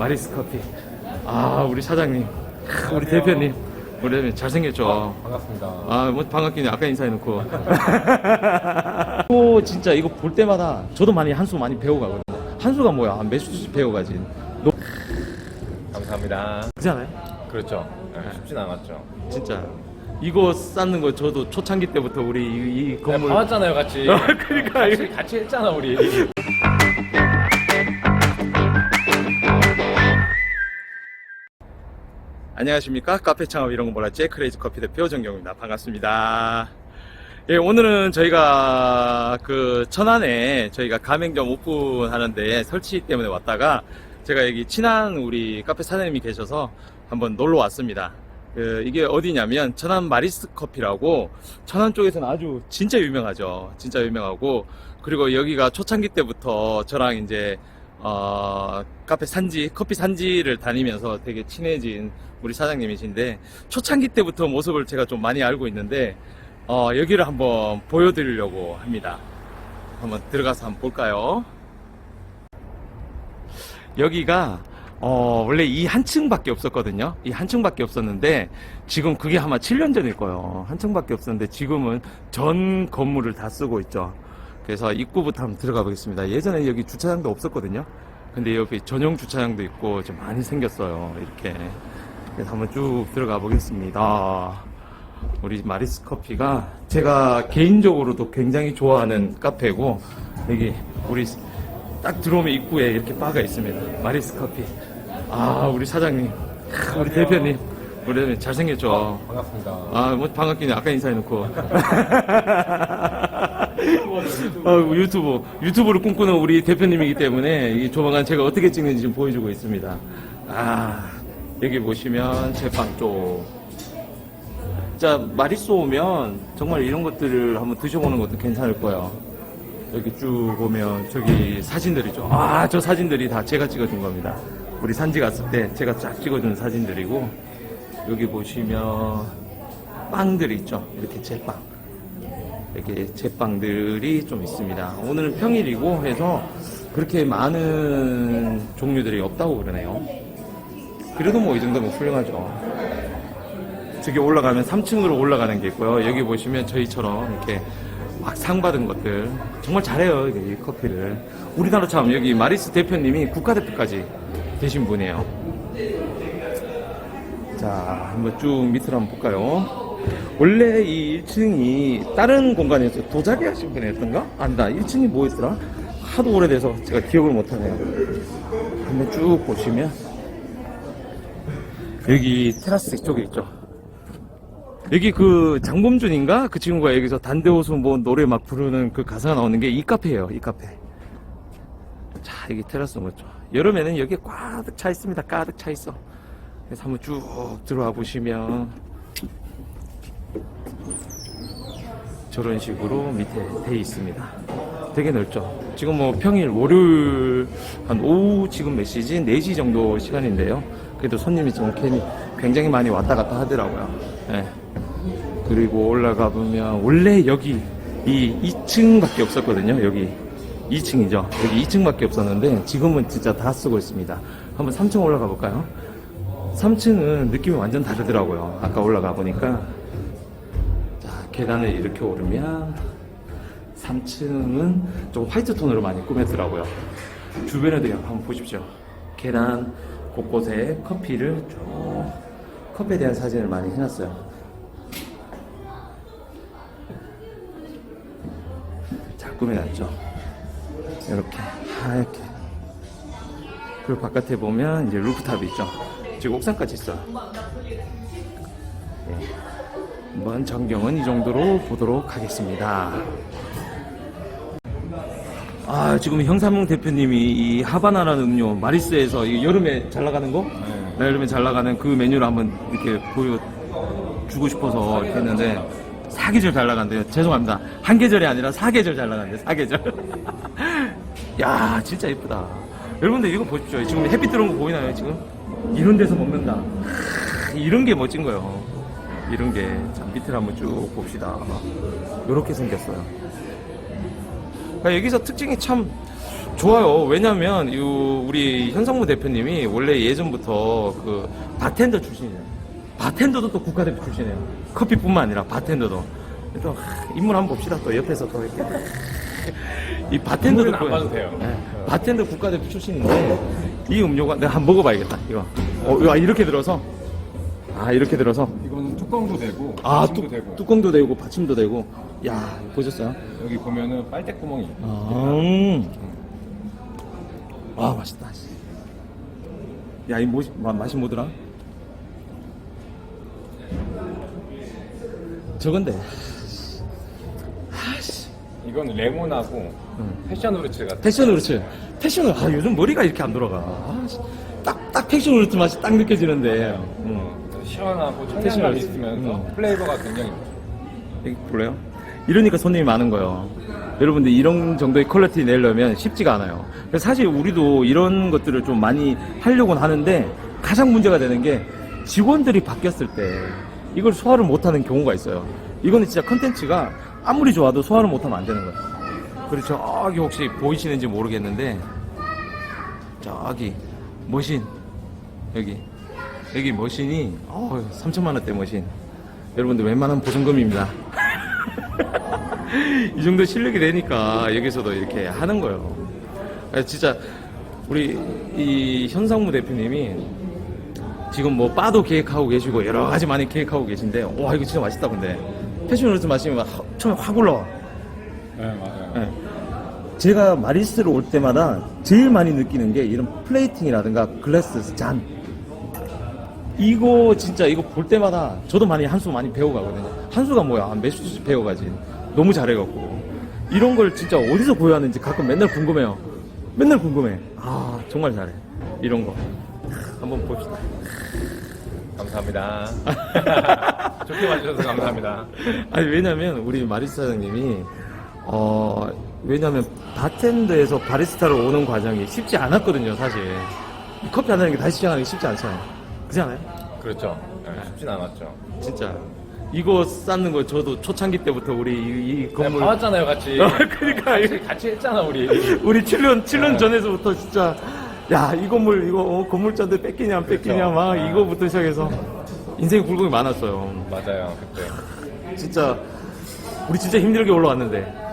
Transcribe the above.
마리스 커피. 아, 우리 사장님. 크, 우리 대표님. 우리 대표님 잘생겼죠? 반갑습니다. 아, 뭐 반갑긴 해. 아까 인사해놓고. 또 진짜 이거 볼 때마다 저도 많이 한수 많이 배워가거든요. 한수가 뭐야? 한 몇 수씩 배워가지. 너 감사합니다. 그잖아요? 그렇죠. 네, 쉽진 않았죠. 진짜. 이거 쌓는 거 저도 초창기 때부터 우리 이, 이 건물. 봐왔잖아요, 같이. 그러니까 같이, 같이 했잖아, 우리. 안녕하십니까? 카페 창업 이런 거 몰랐지? 크레이지 커피 대표 정경입니다. 반갑습니다. 예 오늘은 저희가 그 천안에 저희가 가맹점 오픈하는데 설치 때문에 왔다가 제가 여기 친한 우리 카페 사장님이 계셔서 한번 놀러 왔습니다. 그 이게 어디냐면 천안 마리스 커피라고 천안 쪽에서는 아주 진짜 유명하죠. 진짜 유명하고 그리고 여기가 초창기 때부터 저랑 이제 어, 카페 산지, 커피 산지를 다니면서 되게 친해진 우리 사장님이신데, 초창기 때부터 모습을 제가 좀 많이 알고 있는데, 어, 여기를 한번 보여드리려고 합니다. 한번 들어가서 한번 볼까요? 여기가, 어, 원래 이 한 층밖에 없었거든요. 이 한 층밖에 없었는데, 지금 그게 아마 7년 전일 거예요. 한 층밖에 없었는데, 지금은 전 건물을 다 쓰고 있죠. 그래서 입구부터 한번 들어가 보겠습니다. 예전에 여기 주차장도 없었거든요. 근데 여기 전용 주차장도 있고 좀 많이 생겼어요. 이렇게. 그래서 한번 쭉 들어가 보겠습니다. 우리 마리스 커피가 제가 개인적으로도 굉장히 좋아하는 카페고 여기 우리 딱 들어오면 입구에 이렇게 바가 있습니다. 마리스 커피. 아, 우리 사장님, 우리 대표님, 우리 대표님 잘생겼죠? 반갑습니다. 아, 뭐 반갑긴 해. 아까 인사해놓고. 어, 유튜브, 유튜브를 꿈꾸는 우리 대표님이기 때문에 이 조만간 제가 어떻게 찍는지 좀 보여주고 있습니다. 아, 여기 보시면 제빵 쪽. 자, 마리쏘 오면 정말 이런 것들을 한번 드셔보는 것도 괜찮을 거예요. 여기 쭉 보면 저기 사진들이죠. 아, 저 사진들이 다 제가 찍어준 겁니다. 우리 산지 갔을 때 제가 쫙 찍어준 사진들이고, 여기 보시면 빵들이 있죠. 이렇게 제빵. 이렇게 제빵들이 좀 있습니다. 오늘은 평일이고 해서 그렇게 많은 종류들이 없다고 그러네요. 그래도 뭐 이 정도면 훌륭하죠. 저기 올라가면 3층으로 올라가는 게 있고요. 여기 보시면 저희처럼 이렇게 막 상 받은 것들 정말 잘해요 이 커피를 우리나라 참 여기 마리스 대표님이 국가대표까지 되신 분이에요. 자 한번 쭉 밑으로 한번 볼까요? 원래 이 1층이 다른 공간에서 도자기 하신 분이었던가? 안다 1층이 뭐였더라? 하도 오래돼서 제가 기억을 못하네요. 한번 쭉 보시면 여기 테라스 쪽에 있죠. 여기 그 장범준인가 그 친구가 여기서 단대호수 뭐 노래 막 부르는 그 가사가 나오는 게 이 카페예요 이 카페 자 여기 테라스 맞죠 여름에는 여기 꽉 차 있습니다 가득 차 있어 그래서 한번 쭉 들어와 보시면 저런 식으로 밑에 돼 있습니다 되게 넓죠 지금 뭐 평일 월요일 한 오후 지금 몇 시지 4시 정도 시간인데요 그래도 손님이 좀 굉장히 많이 왔다 갔다 하더라고요 예. 그리고 올라가 보면 원래 여기 이 2층밖에 없었거든요. 여기 2층이죠. 여기 2층밖에 없었는데 지금은 진짜 다 쓰고 있습니다. 한번 3층 올라가 볼까요? 3층은 느낌이 완전 다르더라고요. 아까 올라가 보니까 자 계단을 이렇게 오르면 3층은 좀 화이트 톤으로 많이 꾸몄더라고요. 주변에도 한번 보십시오. 계단 곳곳에 커피를 쭉 커피에 대한 사진을 많이 해놨어요. 잘 꾸며놨죠. 이렇게 하얗게. 그리고 바깥에 보면 이제 루프탑이 있죠. 지금 옥상까지 있어요. 네. 한번 전경은 이 정도로 보도록 하겠습니다. 아 지금 형삼용 대표님이 이 하바나라는 음료 마리스에서 이 여름에 잘 나가는 거? 네, 여름에 잘 나가는 그 메뉴를 한번 이렇게 보여주고 싶어서 이렇게 했는데 사계절 잘 나간대요. 죄송합니다. 한 계절이 아니라 사계절 잘 나간대요. 사계절. 야 진짜 예쁘다. 여러분들 이거 보십시오. 지금 햇빛 들어온 거 보이나요 지금? 이런 데서 먹는다. 크, 이런 게 멋진 거예요. 이런 게. 자, 밑을 한번 쭉 봅시다. 이렇게 생겼어요. 그러니까 여기서 특징이 참 좋아요. 왜냐면, 요, 우리 현성무 대표님이 원래 예전부터 그 바텐더 출신이에요. 바텐더도 또 국가대표 출신이에요. 커피뿐만 아니라 바텐더도. 또, 하, 인물 한번 봅시다. 또 옆에서 또 이렇게. 이 바텐더도. 안 그- 봐도 돼요. 네, 바텐더 국가대표 출신인데, 이 음료가, 내가 한번 먹어봐야겠다. 이거. 어, 이거 이렇게 들어서. 아, 이렇게 들어서. 뚜껑도 되고 아, 받침도 뚜, 되고 뚜껑도 되고, 받침도 되고. 야, 보셨어요? 여기 보면은 빨대 구멍이 있고 아, 음. 와, 맛있다. 씨. 야, 이 뭐, 마, 맛이 뭐더라? 저건데. 이건 레몬하고 패션 후르츠 같은 패션 우르츠. 패션 우르츠. 아, 요즘 머리가 이렇게 안 돌아가. 아, 씨. 딱, 딱 패션 우르츠 맛이 딱 느껴지는데. 음. 어, 시원하고 패션 청량감 후르츠. 있으면서 음. 플레이버가 굉장히 여기 볼래요? 이러니까 손님이 많은 거예요. 여러분들 이런 정도의 퀄리티 내려면 쉽지가 않아요. 그래서 사실 우리도 이런 것들을 좀 많이 하려고는 하는데 가장 문제가 되는 게 직원들이 바뀌었을 때 이걸 소화를 못하는 경우가 있어요. 이거는 진짜 컨텐츠가 아무리 좋아도 소화를 못하면 안 되는 거예요. 그리고 저기 혹시 보이시는지 모르겠는데 저기 머신 여기 여기 머신이 어, 3천만 원대 머신 여러분들 웬만한 보증금입니다. 이 정도 실력이 되니까 여기서도 이렇게 하는 거예요. 아, 진짜 우리 이 현상무 대표님이 지금 뭐 바도 계획하고 계시고 여러 가지 많이 계획하고 계신데 와 이거 진짜 맛있다 근데 패션으로서 마시면 하- 처음에 확 올라와. 네 맞아요 예. 제가 마리스를 올 때마다 제일 많이 느끼는 게 이런 플레이팅이라든가 글래스 잔 이거 진짜 이거 볼 때마다 저도 많이 한수 많이 배워가거든요. 한 수가 뭐야? 한몇 수씩 배워가지. 너무 잘해갖고. 이런 걸 진짜 어디서 구해왔는지 가끔 맨날 궁금해요. 맨날 궁금해. 아 정말 잘해. 이런 거. 한번 봅시다. 감사합니다. 좋게 봐주셔서 감사합니다. 아니 왜냐면 우리 마리스 사장님이 어 왜냐면 바텐더에서 바리스타로 오는 과정이 쉽지 않았거든요 사실. 이 커피 안 하는 게 다시 시작하는 게 쉽지 않잖아요 그렇지 않아요? 그렇죠. 네, 쉽진 않았죠. 진짜. 이거 쌓는 거 저도 초창기 때부터 우리 이, 이 그냥 건물 봐왔잖아요 같이. 어, 그러니까. 같이, 같이 했잖아 우리. 우리 7년 7년 네. 전에서부터 진짜. 야 이 건물 이거 어, 건물자들 뺏기냐 안 뺏기냐 그렇죠. 막 네. 이거부터 시작해서 인생의 굴곡이 많았어요. 맞아요 그때. 진짜. 우리 진짜 힘들게 올라왔는데